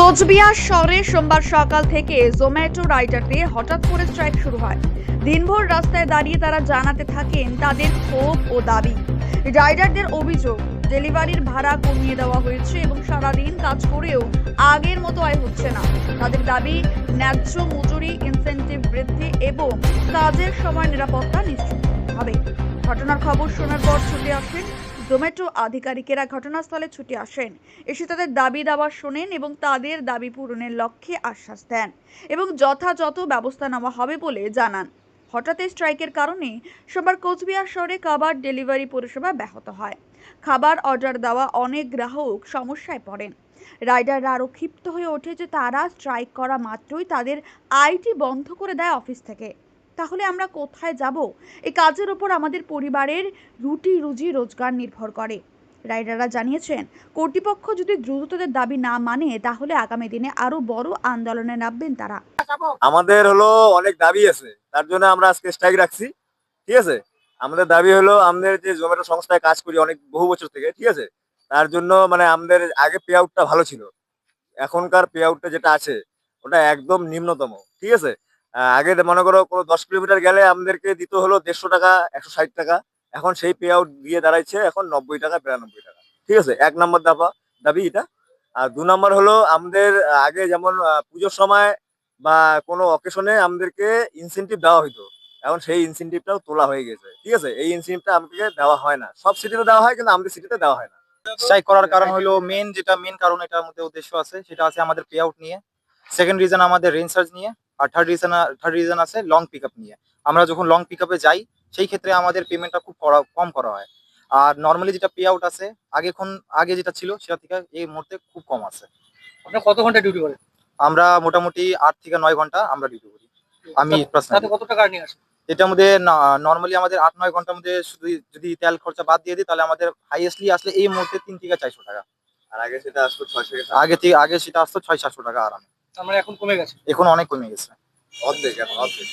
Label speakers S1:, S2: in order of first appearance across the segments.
S1: কোচবিহার শহরে সোমবার সকাল থেকে জোম্যাটো রাইডারদের হঠাৎ করে স্ট্রাইক শুরু হয়। দিনভর রাস্তায় দাঁড়িয়ে তারা জানাতে থাকেন তাদের ক্ষোভ ও দাবি। রাইডারদের অভিযোগ, ডেলিভারির ভাড়া কমিয়ে দেওয়া হয়েছে এবং সারাদিন কাজ করেও আগের মতো আয় হচ্ছে না। তাদের দাবি, ন্যায্য মজুরি ইনসেন্টিভ বৃদ্ধি এবং কাজের সময় নিরাপত্তা নিশ্চিত হবে ঘটনার খবর শোনার পর ছুটে আসেন জোম্যাটো আধিকারিকেরা ঘটনাস্থলে ছুটে আসেন। এসে তাদের দাবি দাওয়া শোনেন এবং তাদের দাবি পূরণের লক্ষ্যে আশ্বাস দেন এবং যথাযথ ব্যবস্থা নেওয়া হবে বলে জানান। হঠাৎ স্ট্রাইকের কারণে সোমবার কোচবিহার শহরে খাবার ডেলিভারি পরিষেবা ব্যাহত হয়। খাবার অর্ডার দেওয়া অনেক গ্রাহক সমস্যায় পড়েন। রাইডাররা আরও ক্ষিপ্ত হয়ে ওঠে যে তারা স্ট্রাইক করা মাত্রই তাদের আইটি বন্ধ করে দেয় অফিস থেকে। তাহলে আমরা কোথায় যাব? এই কাজের ওপর আমাদের পরিবারের রুটি, রুজি রোজগার নির্ভর করে। রাইডাররা জানিয়েছেন, কর্তৃপক্ষ যদি দ্রুত তাদের দাবি না মানে তাহলে আগামী দিনে আরও বড় আন্দোলনে নামবেন তারা।
S2: আমাদের হলো অনেক দাবি আছে, তার জন্য আমরা আজকে স্ট্রাইক রাখছি, ঠিক আছে? আমাদের দাবি হলো, আমাদের যে জোম্যাটো সংস্থায় কাজ করি অনেক, বহু বছর থেকে, ঠিক আছে? তার জন্য মানে আমাদের আগে পে আউটটা ভালো ছিল। এখনকার পে আউটটা যেটা আছে, ওটা একদম নিম্নতম, ঠিক আছে? আগে মনে করো কোনো দশ কিলোমিটার গেলে আমাদেরকে দিত হলো দেড়শো টাকা, একশো ষাট টাকা। এখন সেই পে আউট দিয়ে দাঁড়াইছে এখন নব্বই টাকা, বিরানব্বই টাকা। ঠিক আছে? এক নম্বর দাবা, দাবি এটা। আর দু নম্বর হলো আমাদের আগে যেমন পুজোর সময় বা কোনো অকেশনে আমাদেরকে ইনসেন্টিভ দেওয়া হইতো। এখন সেই ইনসেন্টিভটাও তোলা হয়ে গেছে। ঠিক আছে? এই ইনসেন্টিভটা আমাকে দেওয়া হয় না। সব সিটিতে দেওয়া হয়, কিন্তু আমাদের সিটিতে দেওয়া হয় না।
S3: স্ট্রাইক করার কারণ হলো মেন যেটা মেন কারণ এটার মধ্যে উদ্দেশ্য আছে, সেটা আছে আমাদের পে আউট নিয়ে। সেকেন্ড রিজন আমাদের রেঞ্জ চার্জ নিয়ে আর থার্ড রিজন থার্ড রিজন আছে লং পিক নিয়ে। আমরা যখন লং পিক আপে যাই সেই ক্ষেত্রে আমাদের পেমেন্টটা খুব করা কম করা হয়। আর নর্মালি যেটা পে আউট আছে আগে এখন আগে যেটা ছিল সেটা থেকে এই মুহূর্তে খুব কম আছে।
S4: আপনার কত ঘণ্টা ডিউটি করেন
S3: আমরা মোটামুটি আট থেকে নয় ঘণ্টা আমরা ডিউটি করি। আমি
S4: কত টাকা
S3: এটার মধ্যে নর্মালি আমাদের আট নয় ঘণ্টার মধ্যে শুধু যদি তেল খরচা বাদ দিয়ে দিই তাহলে আমাদের হাইয়েস্টলি আসলে এই মুহূর্তে তিন থেকে চারশো টাকা।
S2: আর আগে সেটা আসতো ছয়শো
S3: আগে থেকে আগে সেটা আসতো ছয় সাতশো টাকা আরামে।
S4: এখন কমে গেছে?
S3: এখন অনেক কমে গেছে।
S2: অর্ধেক এখন অর্ধেক।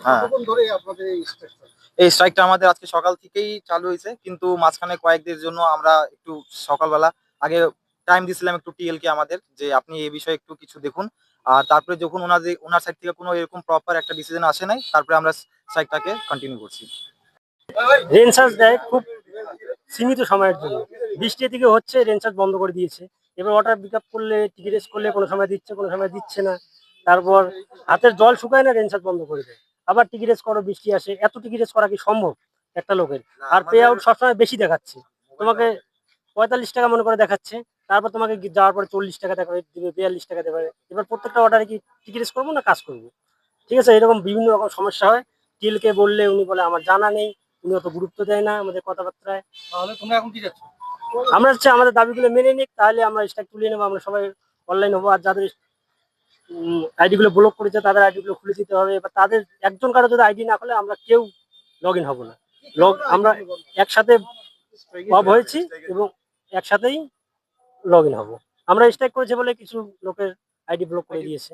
S3: হ্যাঁ।
S4: ধরে আপনাদের এই?
S3: স্ট্রাইকটা আমাদের আজকে সকাল থেকেই চালু হয়েছে কিন্তু মাঝখানে কয়েকদিনের জন্য আমরা একটু সকালবেলা আগে টাইম দিছিলাম একটু টিএল কে আমাদের যে আপনি এই বিষয়ে একটু কিছু দেখুন। আর তারপরে যখন ওনাদের ওনার সাইড থেকে কোনো এরকম প্রপার একটা ডিসিশন আসে নাই তারপরে আমরা স্ট্রাইকটাকে কন্টিনিউ করছি।
S5: রেন দেয় খুব সীমিত সময়ের জন্য। বৃষ্টির দিকে হচ্ছে রেন চার্জ বন্ধ করে দিয়েছে। এবার ওয়াটার পিক আপ করলে টিকিট করলে কোনো সময় দিচ্ছে কোনো সময় দিচ্ছে না। তারপর হাতের জল শুকায় না রেন চার্জ বন্ধ করে দেয়। আবার টিকিট করো বৃষ্টি আসে। এত টিকিট করা কি সম্ভব একটা লোকের? আর পে আউট সবসময় বেশি দেখাচ্ছে। তোমাকে পঁয়তাল্লিশ টাকা মনে করে দেখাচ্ছে। তারপর তোমাকে যাওয়ার পরে চল্লিশ টাকা দেখা দিবে বিয়াল্লিশ টাকা দেবে এবার প্রত্যেকটা অর্ডারে কি টিকিট করব না কাজ করব? ঠিক আছে এরকম বিভিন্ন রকম সমস্যা হয়। টিলকে বললে উনি বলে আমার জানা নেই। উনি অত গুরুত্ব দেয় না আমাদের কথাবার্তায়।
S4: তাহলে তোমরা এখন কি যাচ্ছ?
S5: আমরা হচ্ছে আমাদের দাবিগুলো মেনে নিক, তাহলে আমরা স্ট্যাক তুলে নেব, আমরা সবাই অনলাইন হব। আর যাদের আইডি গুলো ব্লক করেছে, তাদের আইডি গুলো খুলে দিতে হবে। এবার তাদের, একজন কারও যদি আইডি না খুলে, আমরা কেউ লগ ইন হব না। লগ আমরা একসাথে অফ হয়েছি এবং একসাথেই লগ ইন হব। আমরা স্ট্রাইক করেছি বলে কিছু লোকের আইডি ব্লক করে দিয়েছে।